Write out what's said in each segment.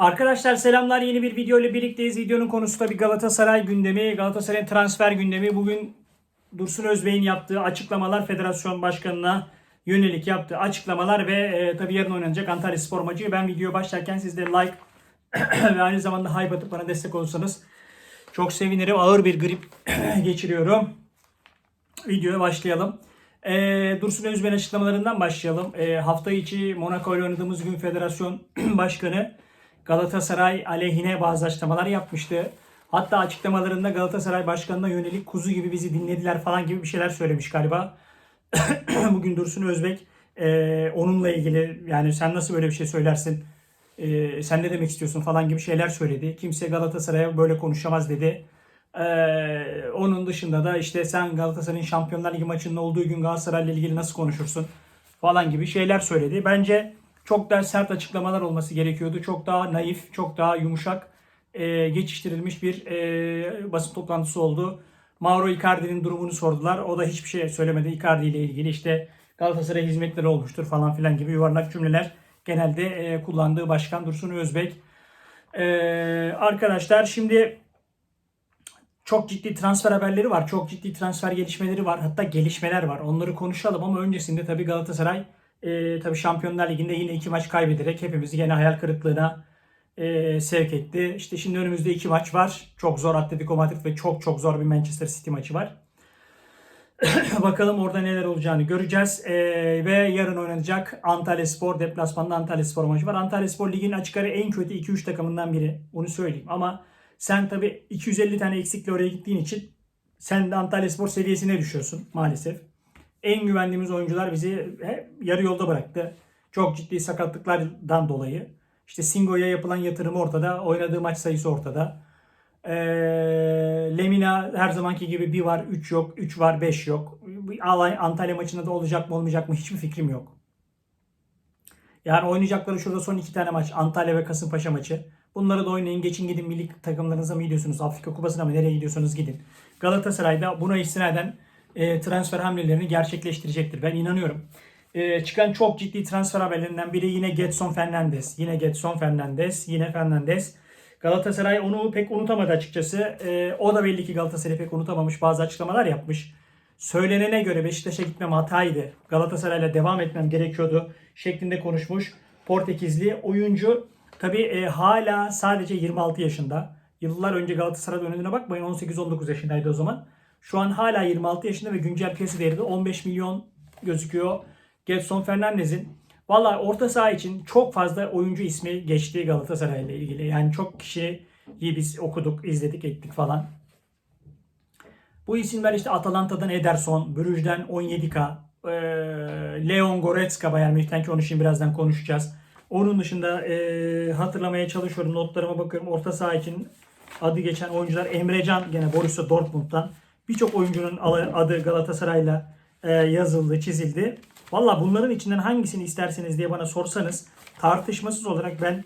Arkadaşlar selamlar yeni bir video ile birlikteyiz. Videonun konusu tabii Galatasaray gündemi. Galatasaray'ın transfer gündemi. Bugün Dursun Özbey'in yaptığı açıklamalar federasyon başkanına yönelik yaptığı açıklamalar ve e, tabii yarın oynanacak Antalya Spor maçı. Ben video başlarken siz de like ve aynı zamanda hype atıp bana destek olursanız çok sevinirim. Ağır bir grip geçiriyorum. Videoya başlayalım. E, Dursun Özbey'in açıklamalarından başlayalım. E, hafta içi Monaco ile oynadığımız gün federasyon başkanı Galatasaray aleyhine bazı açıklamalar yapmıştı. Hatta açıklamalarında Galatasaray başkanına yönelik kuzu gibi bizi dinlediler falan gibi bir şeyler söylemiş galiba. Bugün Dursun Özbek e, onunla ilgili yani sen nasıl böyle bir şey söylersin? E, sen ne demek istiyorsun falan gibi şeyler söyledi. Kimse Galatasaray'a böyle konuşamaz dedi. E, onun dışında da işte sen Galatasaray'ın Şampiyonlar Ligi maçının olduğu gün Galatasaray'la ilgili nasıl konuşursun falan gibi şeyler söyledi. Bence çok daha sert açıklamalar olması gerekiyordu. Çok daha naif, çok daha yumuşak e, geçiştirilmiş bir e, basın toplantısı oldu. Mauro Icardi'nin durumunu sordular. O da hiçbir şey söylemedi Icardi ile ilgili. İşte Galatasaray hizmetleri olmuştur falan filan gibi yuvarlak cümleler genelde e, kullandığı başkan Dursun Özbek. E, arkadaşlar şimdi çok ciddi transfer haberleri var. Çok ciddi transfer gelişmeleri var. Hatta gelişmeler var. Onları konuşalım ama öncesinde tabii Galatasaray e, tabii Şampiyonlar Ligi'nde yine iki maç kaybederek hepimizi gene hayal kırıklığına e, sevk etti. İşte şimdi önümüzde iki maç var. Çok zor Atletico Madrid ve çok çok zor bir Manchester City maçı var. Bakalım orada neler olacağını göreceğiz. E, ve yarın oynanacak Antalya Spor deplasmanda Antalya Spor maçı var. Antalya Spor ligin açık ara en kötü 2-3 takımından biri. Onu söyleyeyim. Ama sen tabii 250 tane eksikle oraya gittiğin için sen de Antalya Spor seviyesine düşüyorsun maalesef. En güvendiğimiz oyuncular bizi yarı yolda bıraktı. Çok ciddi sakatlıklardan dolayı. İşte Singo'ya yapılan yatırım ortada. Oynadığı maç sayısı ortada. Ee, Lemina her zamanki gibi bir var, 3 yok, 3 var, 5 yok. Antalya maçında da olacak mı olmayacak mı hiçbir fikrim yok. Yani oynayacakları şurada son iki tane maç. Antalya ve Kasımpaşa maçı. Bunları da oynayın. Geçin gidin milli takımlarınıza mı gidiyorsunuz? Afrika Kupası'na mı? Nereye gidiyorsanız gidin. Galatasaray'da buna istinaden e, transfer hamlelerini gerçekleştirecektir. Ben inanıyorum. E, çıkan çok ciddi transfer haberlerinden biri yine Getson Fernandes. Yine Getson Fernandes. Yine Fernandes. Galatasaray onu pek unutamadı açıkçası. E, o da belli ki Galatasaray'ı pek unutamamış. Bazı açıklamalar yapmış. Söylenene göre Beşiktaş'a gitmem hataydı. Galatasaray'la devam etmem gerekiyordu şeklinde konuşmuş. Portekizli oyuncu tabi e, hala sadece 26 yaşında. Yıllar önce Galatasaray dönemine bakmayın 18-19 yaşındaydı o zaman. Şu an hala 26 yaşında ve güncel piyasa değeri de 15 milyon gözüküyor. Getson Fernandez'in. Valla orta saha için çok fazla oyuncu ismi geçti Galatasaray ile ilgili. Yani çok kişiyi biz okuduk, izledik, ettik falan. Bu isimler işte Atalanta'dan Ederson, Brüj'den Onyedika, e, Leon Goretzka Bayern Münih'ten ki onu şimdi birazdan konuşacağız. Onun dışında e, hatırlamaya çalışıyorum. Notlarıma bakıyorum. Orta saha için adı geçen oyuncular Emrecan gene Borussia Dortmund'dan. Birçok oyuncunun adı Galatasaray'la e, yazıldı, çizildi. Valla bunların içinden hangisini isterseniz diye bana sorsanız tartışmasız olarak ben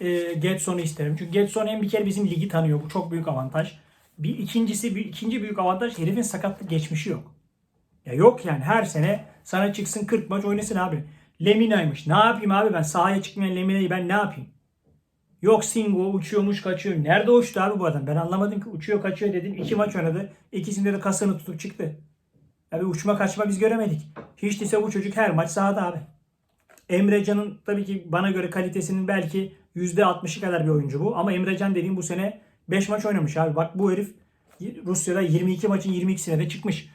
e, Getson'u isterim. Çünkü Getson hem bir kere bizim ligi tanıyor. Bu çok büyük avantaj. Bir ikincisi, bir ikinci büyük avantaj herifin sakatlık geçmişi yok. Ya yok yani her sene sana çıksın 40 maç oynasın abi. Lemina'ymış. Ne yapayım abi ben sahaya çıkmayan Lemina'yı ben ne yapayım? Yok Singo uçuyormuş kaçıyor. Nerede uçtu abi bu adam? Ben anlamadım ki uçuyor kaçıyor dedim. İki maç oynadı. İkisinde de kasını tutup çıktı. Ya bir uçma kaçma biz göremedik. Hiç değilse bu çocuk her maç sahada abi. Emrecan'ın tabii ki bana göre kalitesinin belki %60'ı kadar bir oyuncu bu. Ama Emrecan dediğim bu sene 5 maç oynamış abi. Bak bu herif Rusya'da 22 maçın 22'sine de çıkmış.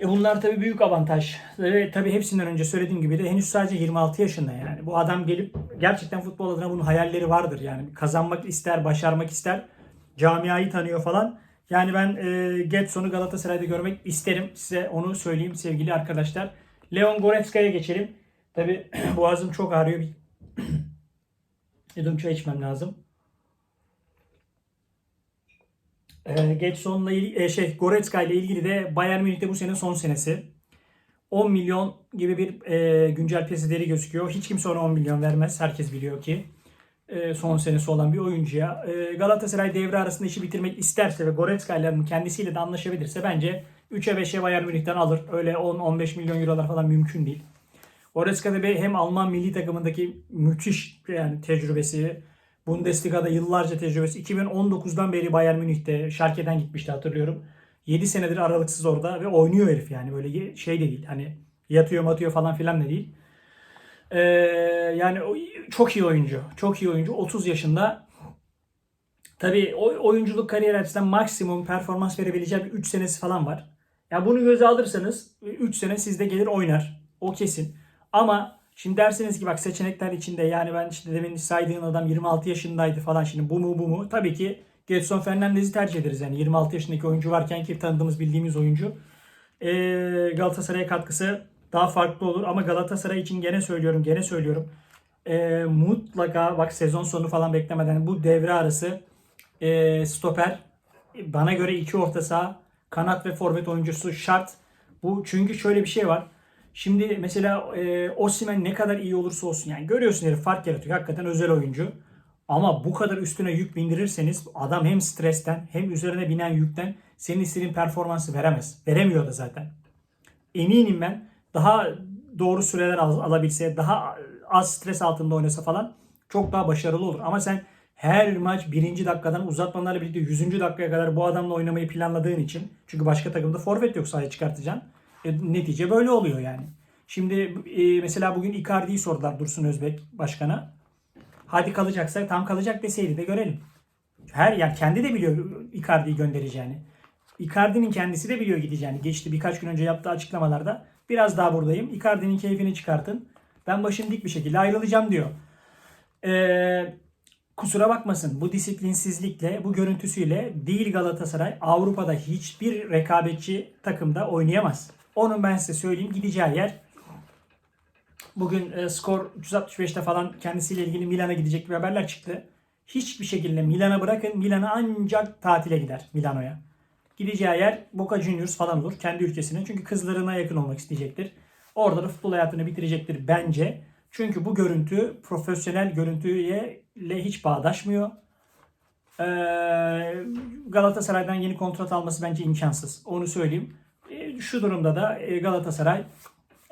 E bunlar tabii büyük avantaj. Ve tabii hepsinden önce söylediğim gibi de henüz sadece 26 yaşında yani. Bu adam gelip gerçekten futbol adına bunun hayalleri vardır yani. Kazanmak ister, başarmak ister. Camiayı tanıyor falan. Yani ben e, Getson'u Galatasaray'da görmek isterim. Size onu söyleyeyim sevgili arkadaşlar. Leon Goretzka'ya geçelim. Tabii boğazım çok ağrıyor. Bir yudum çay içmem lazım. E, Getson'la e, şey Goretzka ile ilgili de Bayern Münih'te bu sene son senesi. 10 milyon gibi bir e, güncel piyasa değeri gözüküyor. Hiç kimse ona 10 milyon vermez. Herkes biliyor ki e, son senesi olan bir oyuncuya. E, Galatasaray devre arasında işi bitirmek isterse ve Goretzka ile kendisiyle de anlaşabilirse bence 3'e 5'e Bayern Münih'ten alır. Öyle 10-15 milyon eurolar falan mümkün değil. Goretzka da hem Alman milli takımındaki müthiş yani tecrübesi, Bundesliga'da yıllarca tecrübesi. 2019'dan beri Bayern Münih'te Schalke'den gitmişti hatırlıyorum. 7 senedir aralıksız orada ve oynuyor herif yani böyle şey de değil. Hani yatıyor matıyor falan filan da değil. Ee, yani çok iyi oyuncu. Çok iyi oyuncu. 30 yaşında. Tabii oyunculuk kariyer açısından maksimum performans verebileceği bir 3 senesi falan var. Ya bunu göze alırsanız 3 sene sizde gelir oynar. O kesin. Ama şimdi dersiniz ki bak seçenekler içinde yani ben işte demin saydığın adam 26 yaşındaydı falan şimdi bu mu bu mu? Tabii ki Gedson Fernandez'i tercih ederiz yani 26 yaşındaki oyuncu varken ki tanıdığımız bildiğimiz oyuncu. Ee, Galatasaray'a katkısı daha farklı olur ama Galatasaray için gene söylüyorum gene söylüyorum. Ee, mutlaka bak sezon sonu falan beklemeden bu devre arası e, stoper bana göre iki orta saha kanat ve forvet oyuncusu şart. Bu çünkü şöyle bir şey var. Şimdi mesela e, Osimhen ne kadar iyi olursa olsun yani görüyorsun herif fark yaratıyor. Hakikaten özel oyuncu. Ama bu kadar üstüne yük bindirirseniz adam hem stresten hem üzerine binen yükten senin istediğin performansı veremez. Veremiyor da zaten. Eminim ben daha doğru süreler al- alabilse, daha az stres altında oynasa falan çok daha başarılı olur. Ama sen her maç birinci dakikadan uzatmalarla birlikte 100. dakikaya kadar bu adamla oynamayı planladığın için çünkü başka takımda forvet yok sahaya çıkartacaksın. E, netice böyle oluyor yani. Şimdi e, mesela bugün Icardi'yi sordular Dursun Özbek başkana. Hadi kalacaksa tam kalacak deseydi de görelim. Her yani kendi de biliyor Icardi'yi göndereceğini. Icardi'nin kendisi de biliyor gideceğini. Geçti birkaç gün önce yaptığı açıklamalarda biraz daha buradayım. Icardi'nin keyfini çıkartın. Ben başım dik bir şekilde ayrılacağım diyor. Ee, kusura bakmasın bu disiplinsizlikle, bu görüntüsüyle değil Galatasaray Avrupa'da hiçbir rekabetçi takımda oynayamaz. Onun ben size söyleyeyim gideceği yer Bugün e, skor 365'te falan kendisiyle ilgili Milan'a gidecek gibi haberler çıktı. Hiçbir şekilde Milan'a bırakın. Milan'a ancak tatile gider Milano'ya. Gideceği yer Boca Juniors falan olur. Kendi ülkesine. Çünkü kızlarına yakın olmak isteyecektir. Orada da futbol hayatını bitirecektir bence. Çünkü bu görüntü profesyonel görüntüye ile hiç bağdaşmıyor. Ee, Galatasaray'dan yeni kontrat alması bence imkansız. Onu söyleyeyim. Şu durumda da e, Galatasaray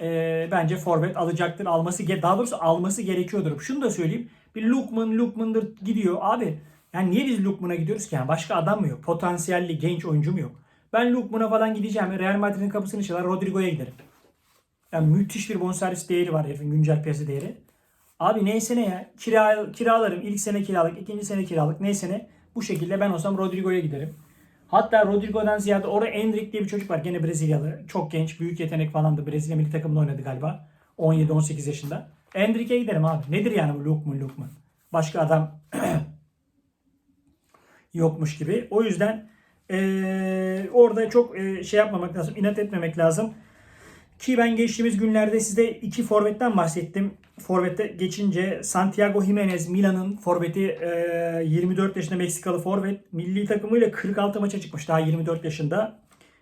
e, bence forvet alacaktır. Alması daha doğrusu alması gerekiyordur. Şunu da söyleyeyim. Bir Lukman Lukman'dır gidiyor. Abi yani niye biz Lukman'a gidiyoruz ki? Yani başka adam mı yok? Potansiyelli genç oyuncu mu yok? Ben Lukman'a falan gideceğim. Real Madrid'in kapısını çalar Rodrigo'ya giderim. Yani müthiş bir bonservis değeri var herifin güncel piyasa değeri. Abi neyse ne ya. Kira, kiralarım. İlk sene kiralık, ikinci sene kiralık. Neyse ne. Bu şekilde ben olsam Rodrigo'ya giderim. Hatta Rodrigo'dan ziyade orada Endrick diye bir çocuk var. Gene Brezilyalı. Çok genç. Büyük yetenek falandı. Brezilya milli takımında oynadı galiba. 17-18 yaşında. Endrick'e giderim abi. Nedir yani bu Lukman Lukman? Başka adam yokmuş gibi. O yüzden eee, orada çok eee, şey yapmamak lazım. inat etmemek lazım. Ki ben geçtiğimiz günlerde size iki forvetten bahsettim. Forvette geçince Santiago Jimenez Milan'ın forveti eee, 24 yaşında Meksikalı forvet. Milli takımıyla 46 maça çıkmış daha 24 yaşında.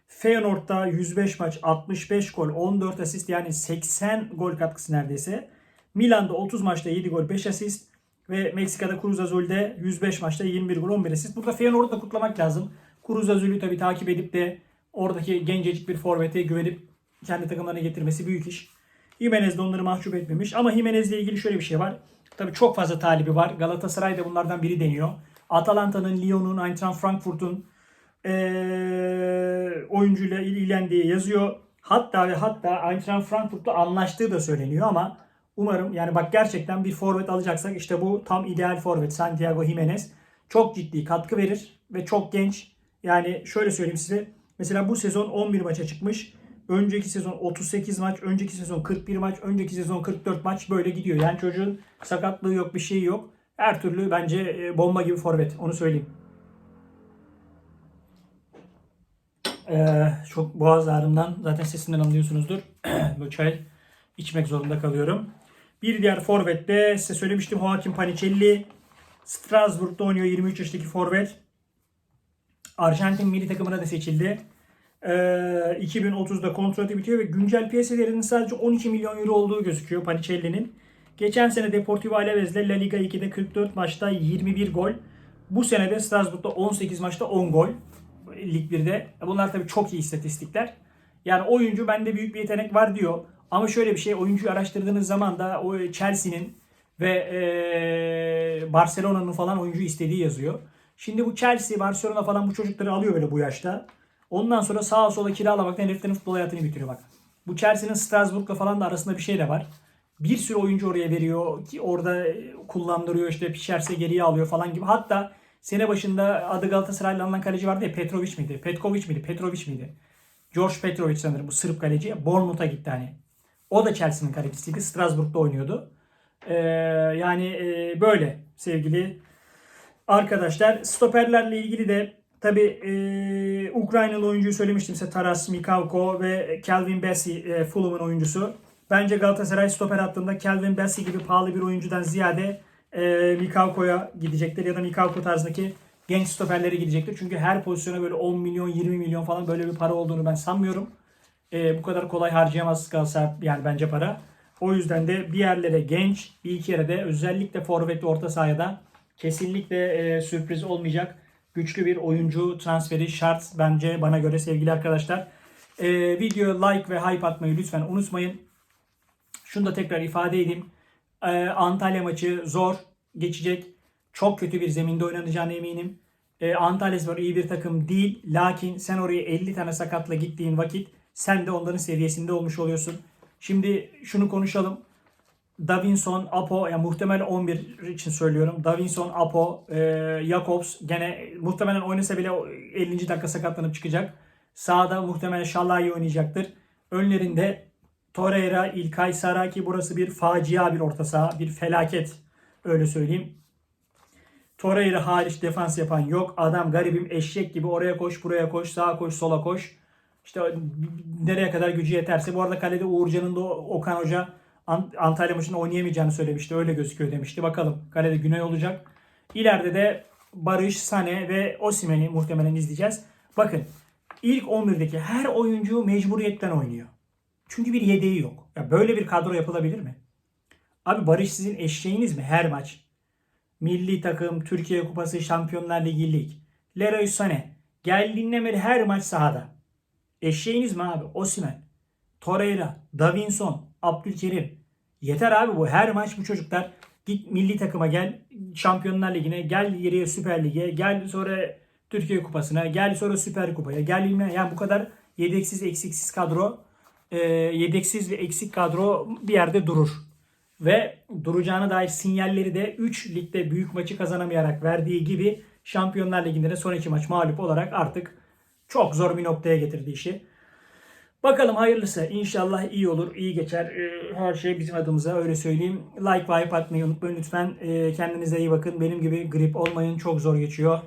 Feyenoord'da 105 maç, 65 gol, 14 asist yani 80 gol katkısı neredeyse. Milan'da 30 maçta 7 gol, 5 asist ve Meksika'da Cruz Azul'de 105 maçta 21 gol, 11 asist. Burada Feyenoord'u da kutlamak lazım. Cruz Azul'ü tabii takip edip de oradaki gencecik bir forvete güvenip kendi takımlarına getirmesi büyük iş. Jimenez de onları mahcup etmemiş. Ama Jimenez ile ilgili şöyle bir şey var. Tabii çok fazla talibi var. Galatasaray da bunlardan biri deniyor. Atalanta'nın, Lyon'un, Eintracht Frankfurt'un eee oyuncuyla il- ilgilendiği yazıyor. Hatta ve hatta Eintracht Frankfurt'la anlaştığı da söyleniyor ama umarım yani bak gerçekten bir forvet alacaksak işte bu tam ideal forvet Santiago Jimenez. Çok ciddi katkı verir ve çok genç. Yani şöyle söyleyeyim size. Mesela bu sezon 11 maça çıkmış. Önceki sezon 38 maç, önceki sezon 41 maç, önceki sezon 44 maç böyle gidiyor. Yani çocuğun sakatlığı yok, bir şeyi yok. Her türlü bence e, bomba gibi forvet. Onu söyleyeyim. Ee, çok boğaz ağrımdan zaten sesinden anlıyorsunuzdur. Bu çay içmek zorunda kalıyorum. Bir diğer forvet de size söylemiştim Joaquin Panicelli. Strasbourg'da oynuyor 23 yaşındaki forvet. Arjantin milli takımına da seçildi. Ee, 2030'da kontratı bitiyor ve güncel piyasa değerinin sadece 12 milyon euro olduğu gözüküyor Panicelli'nin. Geçen sene Deportivo Alaves'le La Liga 2'de 44 maçta 21 gol. Bu sene de Strasbourg'da 18 maçta 10 gol. Lig 1'de. Bunlar tabii çok iyi istatistikler. Yani oyuncu bende büyük bir yetenek var diyor. Ama şöyle bir şey oyuncuyu araştırdığınız zaman da o Chelsea'nin ve eee, Barcelona'nın falan oyuncu istediği yazıyor. Şimdi bu Chelsea, Barcelona falan bu çocukları alıyor böyle bu yaşta. Ondan sonra sağa sola kiralamaktan heriflerin futbol hayatını bitiriyor bak. Bu Chelsea'nin Strasbourg'la falan da arasında bir şey de var. Bir sürü oyuncu oraya veriyor ki orada e, kullandırıyor işte pişerse geriye alıyor falan gibi. Hatta sene başında adı Galatasaray'la alınan kaleci vardı ya Petrovic miydi? Petkovic miydi? Petrovic miydi? George Petrovic sanırım bu Sırp kaleci. Bournemouth'a gitti hani. O da Chelsea'nin kalecisiydi. Strasbourg'da oynuyordu. Ee, yani e, böyle sevgili arkadaşlar. Stoperlerle ilgili de tabi Ukraynalı oyuncuyu söylemiştim size Taras Mikavko ve Calvin Bessie e, Fulham'ın oyuncusu. Bence Galatasaray stoper hattında Calvin Bessie gibi pahalı bir oyuncudan ziyade e, Mikavko'ya gidecektir ya da Mikavko tarzındaki genç stoperlere gidecektir. Çünkü her pozisyona böyle 10 milyon 20 milyon falan böyle bir para olduğunu ben sanmıyorum. E, bu kadar kolay harcayamaz Galatasaray yani bence para. O yüzden de bir yerlere genç, bir iki yere de özellikle forvet ve orta sahada kesinlikle e, sürpriz olmayacak güçlü bir oyuncu transferi şart bence bana göre sevgili arkadaşlar. E, video like ve hype atmayı lütfen unutmayın. Şunu da tekrar ifade edeyim. E, Antalya maçı zor geçecek. Çok kötü bir zeminde oynanacağına eminim. E, Antalya Spor iyi bir takım değil. Lakin sen oraya 50 tane sakatla gittiğin vakit sen de onların seviyesinde olmuş oluyorsun. Şimdi şunu konuşalım. Davinson, Apo, yani muhtemel 11 için söylüyorum. Davinson, Apo, e, Jakobs gene muhtemelen oynasa bile 50. dakika sakatlanıp çıkacak. Sağda muhtemelen Şalai oynayacaktır. Önlerinde Torreira, İlkay Saraki burası bir facia bir orta saha, bir felaket öyle söyleyeyim. Torreira hariç defans yapan yok. Adam garibim eşek gibi oraya koş, buraya koş, sağa koş, sola koş. İşte nereye kadar gücü yeterse. Bu arada kalede Uğurcan'ın da Okan Hoca Antalya maçında oynayamayacağını söylemişti. Öyle gözüküyor demişti. Bakalım kalede Güney olacak. İleride de Barış, Sane ve Osimhen'i muhtemelen izleyeceğiz. Bakın ilk 11'deki her oyuncu mecburiyetten oynuyor. Çünkü bir yedeği yok. Ya böyle bir kadro yapılabilir mi? Abi Barış sizin eşeğiniz mi her maç? Milli takım, Türkiye Kupası, Şampiyonlar Ligi lig. Leroy Sané. Geldiğinden beri her maç sahada. Eşeğiniz mi abi? Osimhen. Torreira, Davinson, Abdülkerim. Yeter abi bu. Her maç bu çocuklar. Git milli takıma gel. Şampiyonlar Ligi'ne. Gel geriye Süper Lig'e. Gel sonra Türkiye Kupası'na. Gel sonra Süper Kupa'ya. Gel bilmem. Yani bu kadar yedeksiz eksiksiz kadro e, yedeksiz ve eksik kadro bir yerde durur. Ve duracağına dair sinyalleri de 3 ligde büyük maçı kazanamayarak verdiği gibi Şampiyonlar Ligi'nde de son iki maç mağlup olarak artık çok zor bir noktaya getirdi işi. Bakalım hayırlısı. İnşallah iyi olur, iyi geçer. Ee, Her şey bizim adımıza öyle söyleyeyim. Like ve atmayı unutmayın lütfen. Ee, Kendinize iyi bakın. Benim gibi grip olmayın. Çok zor geçiyor.